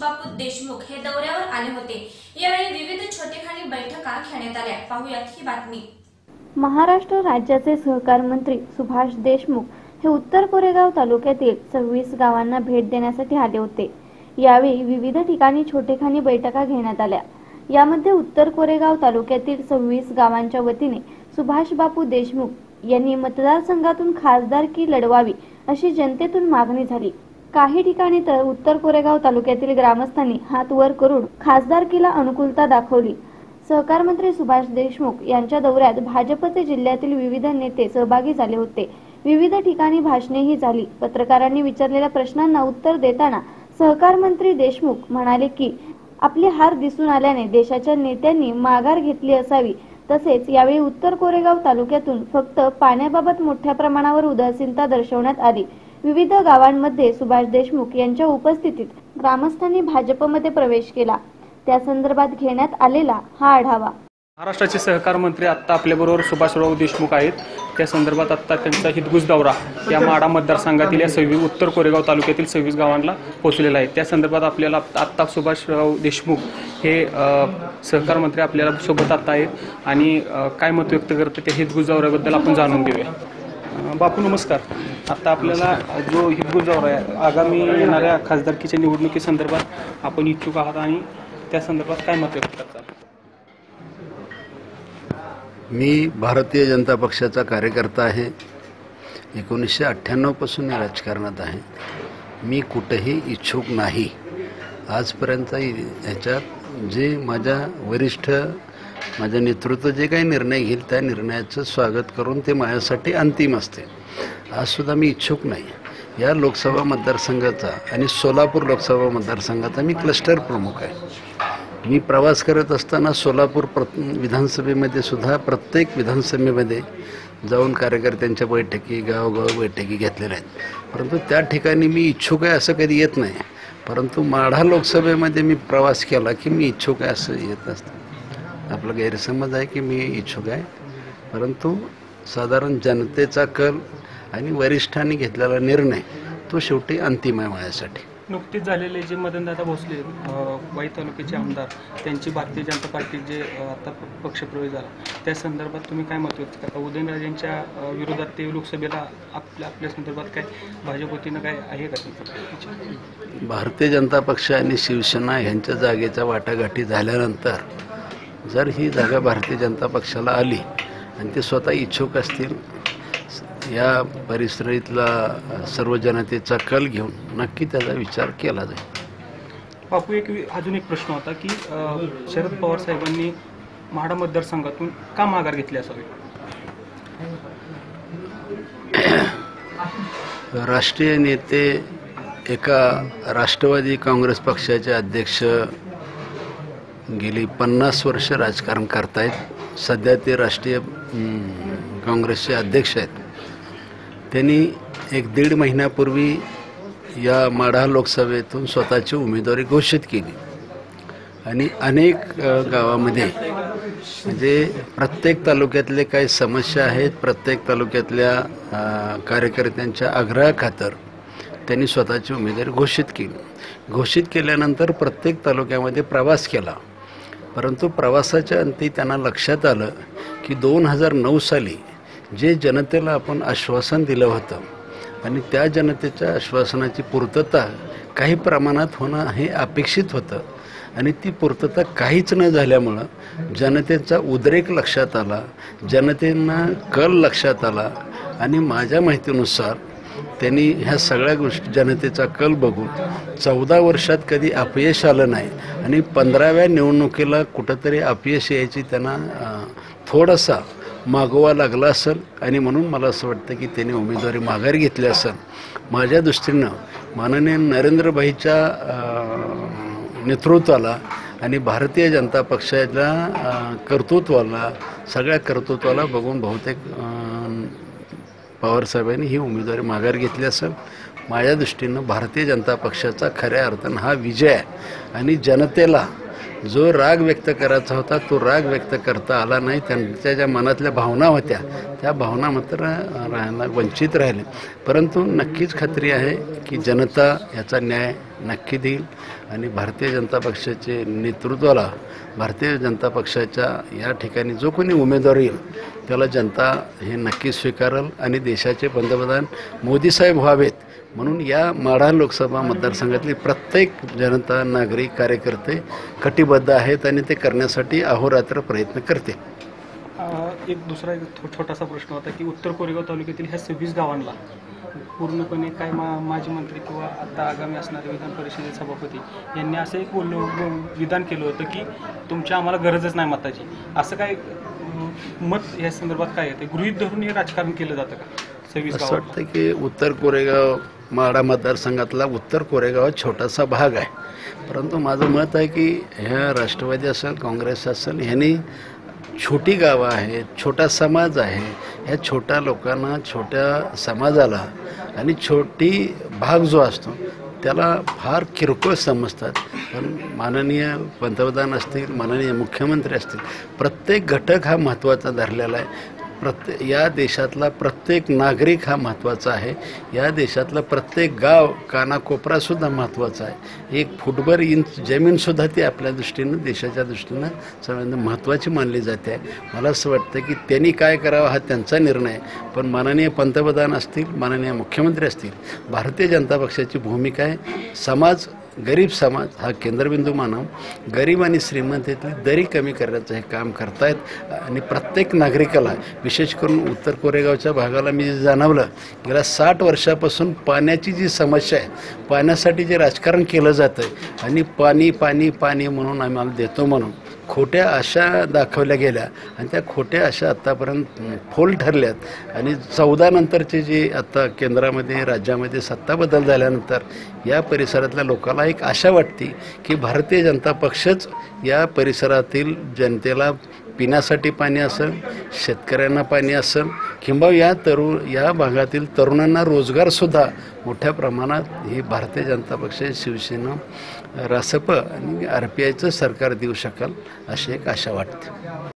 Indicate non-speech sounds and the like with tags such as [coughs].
बापू देशमुख हे दौऱ्यावर आले होते. यावेळी विविध छोटेखानी बैठका घेण्यात आल्या. पाहुयात ही बातमी. महाराष्ट्र राज्याचे सहकार मंत्री सुभाष देशमुख हे उत्तर कोरेगाव तालुक्यातील सव्वीस गावांना भेट देण्यासाठी आले होते. यावेळी विविध ठिकाणी छोटेखानी बैठका घेण्यात आल्या. यामध्ये उत्तर कोरेगाव तालुक्यातील सव्वीस गावांच्या वतीने सुभाष बापू देशमुख यांनी मतदारसंघातून खासदारकी लढवावी अशी जनतेतून मागणी झाली. काही ठिकाणी तर उत्तर कोरेगाव तालुक्यातील ग्रामस्थांनी हात वर करून खासदारकीला अनुकूलता दाखवली. सहकार मंत्री सुभाष देशमुख यांच्या दौऱ्यात भाजपचे जिल्ह्यातील विविध नेते सहभागी झाले होते. विविध ठिकाणी भाषणेही झाली. पत्रकारांनी विचारलेल्या प्रश्नांना उत्तर देताना सहकार मंत्री देशमुख म्हणाले की आपली हार दिसून आल्याने देशाच्या नेत्यांनी माघार घेतली असावी. तसेच यावेळी उत्तर कोरेगाव तालुक्यातून फक्त पाण्याबाबत मोठ्या प्रमाणावर उदासीनता दर्शवण्यात आली. विविध गावांमध्ये सुभाष देशमुख यांच्या उपस्थितीत ग्रामस्थांनी भाजपमध्ये प्रवेश केला. त्या संदर्भात घेण्यात आलेला हा आढावा. महाराष्ट्राचे सहकार मंत्री आत्ता आपल्याबरोबर सुभाषराव देशमुख आहेत. त्या संदर्भात आत्ता त्यांचा हितगुज दौरा या माडा मतदारसंघातील या सव्वीस उत्तर कोरेगाव तालुक्यातील सव्वीस गावांना पोहोचलेला आहे. त्या संदर्भात आपल्याला आत्ता सुभाषराव देशमुख हे सहकार मंत्री आपल्याला सोबत आत्ता आहेत आणि काय मत व्यक्त करतात त्या हितगुज दौऱ्याबद्दल आपण जाणून घेऊया. बापू नमस्कार. आत्ता आपल्याला जो हितगुज आहे आगामी येणाऱ्या खासदारकीच्या निवडणुकीसंदर्भात आपण इच्छुक आहात आणि त्या संदर्भात काय मत व्यक्त करतात मी भारतीय जनता पक्षाचा कार्यकर्ता आहे. एकोणीसशे अठ्ठ्याण्णवपासून मी राजकारणात आहे. मी कुठेही इच्छुक नाही. आजपर्यंत ह्याच्यात जे माझ्या वरिष्ठ माझ्या नेतृत्व जे काही निर्णय घेईल त्या निर्णयाचं स्वागत करून ते माझ्यासाठी अंतिम असते. आजसुद्धा मी इच्छुक नाही. या लोकसभा मतदारसंघाचा आणि सोलापूर लोकसभा मतदारसंघाचा मी क्लस्टर प्रमुख आहे. मी प्रवास करत असताना सोलापूर प्र विधानसभेमध्ये सुद्धा प्रत्येक विधानसभेमध्ये जाऊन कार्यकर्त्यांच्या बैठकी गावोगाव बैठकी घेतलेल्या आहेत. परंतु त्या ठिकाणी मी इच्छुक आहे असं कधी येत नाही. परंतु माढा लोकसभेमध्ये मी प्रवास केला की मी इच्छुक आहे असं येत असतं. आपला गैरसमज आहे की मी इच्छुक आहे. परंतु साधारण जनतेचा कल आणि वरिष्ठांनी घेतलेला निर्णय तो शेवटी अंतिम आहे माझ्यासाठी. नुकतीच झालेले जे मदनदादा भोसले वाई तालुक्याचे आमदार त्यांची भारतीय जनता पार्टी जे आता पक्षप्रवेश झाला त्या संदर्भात तुम्ही काय मत व्यक्त करता? उदयनराजेंच्या विरोधात ते लोकसभेला आपल्या आपल्या संदर्भात काय भाजप वतीनं काय आहे का भारतीय जनता पक्ष आणि शिवसेना ह्यांच्या जागेच्या वाटाघाटी झाल्यानंतर जर ही जागा भारतीय जनता पक्षाला आली आणि ते स्वतः इच्छुक असतील या परिसरातला सर्व जनतेचा कल घेऊन नक्की त्याचा विचार केला जाईल. बापू एक अजून एक प्रश्न होता की शरद पवार साहेबांनी म्हाडा मतदारसंघातून का माघार घेतली असावी? [coughs] राष्ट्रीय नेते एका राष्ट्रवादी काँग्रेस पक्षाचे अध्यक्ष गेली पन्नास वर्ष राजकारण करतायत. सध्या ते राष्ट्रीय काँग्रेसचे अध्यक्ष आहेत. त्यांनी एक दीड महिन्यापूर्वी या माढा लोकसभेतून स्वतःची उमेदवारी घोषित केली. आणि अनेक गावामध्ये म्हणजे प्रत्येक तालुक्यातले काही समस्या आहेत. प्रत्येक तालुक्यातल्या कार्यकर्त्यांच्या आग्रहाखातर त्यांनी स्वतःची उमेदवारी घोषित केली. घोषित केल्यानंतर प्रत्येक तालुक्यामध्ये प्रवास केला. परंतु प्रवासाच्या अंती त्यांना लक्षात आलं की दोन हजार नऊ साली जे जनतेला आपण आश्वासन दिलं होतं आणि त्या जनतेच्या आश्वासनाची पूर्तता काही प्रमाणात होणं हे अपेक्षित होतं आणि ती पूर्तता काहीच न झाल्यामुळं जनतेचा उद्रेक लक्षात आला जनतेंना कल लक्षात आला आणि माझ्या माहितीनुसार त्यांनी ह्या सगळ्या गोष्टी जनतेचा कल बघून चौदा वर्षात कधी अपयश आलं नाही आणि पंधराव्या निवडणुकीला कुठंतरी अपयश यायची त्यांना थोडासा मागोवा लागला असेल. आणि म्हणून मला असं वाटतं की त्यांनी उमेदवारी माघारी घेतली असेल. माझ्या दृष्टीनं माननीय नरेंद्रभाईच्या नेतृत्वाला आणि भारतीय जनता पक्षाच्या कर्तृत्वाला सगळ्या कर्तृत्वाला बघून बहुतेक पवारसाहेबांनी ही उमेदवारी माघार घेतली असं माझ्या दृष्टीनं भारतीय जनता पक्षाचा खऱ्या अर्थानं हा विजय आहे. आणि जनतेला जो राग व्यक्त करायचा होता तो राग व्यक्त करता आला नाही. त्यांच्या ज्या मनातल्या भावना होत्या त्या भावना मात्र राहायला वंचित राहिले. परंतु नक्कीच खात्री आहे की जनता याचा न्याय नक्की देईल आणि भारतीय जनता पक्षाचे नेतृत्वाला भारतीय जनता पक्षाच्या या ठिकाणी जो कोणी उमेदवार येईल त्याला जनता हे नक्की स्वीकारेल. आणि देशाचे पंतप्रधान मोदीसाहेब व्हावेत म्हणून या माढा लोकसभा मतदारसंघातली प्रत्येक जनता नागरिक कार्यकर्ते कटिबद्ध आहेत आणि ते करण्यासाठी अहोरात्र प्रयत्न करते एक दुसरा एक छोटासा प्रश्न होता की उत्तर कोरेगाव तालुक्यातील ह्या सव्वीस गावांना पूर्णपणे काय मा माजी मंत्री किंवा आता आगामी असणारे विधान परिषदेचे सभापती यांनी असं एक विधान केलं होतं की तुमच्या आम्हाला गरजच नाही मताची. असं काय मत या संदर्भात काय आहे? ते गृहीत धरून हे राजकारण केलं जातं का? सव्वीस असं वाटतं की उत्तर कोरेगाव माडा मतदारसंघातला उत्तर कोरेगाव छोटासा भाग आहे. परंतु माझं मत आहे की ह्या राष्ट्रवादी असेल काँग्रेस असेल ह्यांनी छोटी गावं आहेत छोटा समाज आहे ह्या छोट्या लोकांना छोट्या समाजाला आणि छोटी भाग जो असतो त्याला फार किरकोळ समजतात. पण माननीय पंतप्रधान असतील माननीय मुख्यमंत्री असतील प्रत्येक घटक हा महत्त्वाचा धरलेला आहे. प्रत्ये या देशातला प्रत्येक नागरिक हा महत्त्वाचा आहे. या देशातलं प्रत्येक गाव कानाकोपरासुद्धा महत्त्वाचा आहे. एक फुटभर इंच जमीनसुद्धा ती आपल्या दृष्टीनं देशाच्या दृष्टीनं सर्वांना महत्त्वाची मानली जाते. आहे मला असं वाटतं की त्यांनी काय करावं हा त्यांचा निर्णय पण माननीय पंतप्रधान असतील माननीय मुख्यमंत्री असतील भारतीय जनता पक्षाची भूमिका आहे. समाज गरीब समाज हा केंद्रबिंदू मानव गरीब आणि श्रीमंतीतली दरी कमी करण्याचं हे काम करतायत. आणि प्रत्येक नागरिकाला विशेष करून उत्तर कोरेगावच्या भागाला मी जे जाणवलं गेल्या साठ वर्षापासून पाण्याची जी समस्या आहे पाण्यासाठी जे राजकारण केलं जातं आहे आणि पाणी पाणी पाणी म्हणून आम्हाला देतो म्हणून खोट्या आशा दाखवल्या गेल्या आणि त्या खोट्या आशा आत्तापर्यंत फोल ठरल्यात. आणि चौदा नंतरचे जे आत्ता केंद्रामध्ये राज्यामध्ये सत्ता बदल झाल्यानंतर या परिसरातल्या लोकांना एक आशा वाटते की भारतीय जनता पक्षच या परिसरातील जनतेला पिण्यासाठी पाणी असेल शेतकऱ्यांना पाणी असेल किंवा या तरुण या भागातील तरुणांना रोजगारसुद्धा मोठ्या प्रमाणात ही भारतीय जनता पक्ष शिवसेना रासप आणि आर पी आयचं सरकार देऊ शकाल अशी एक आशा वाटते.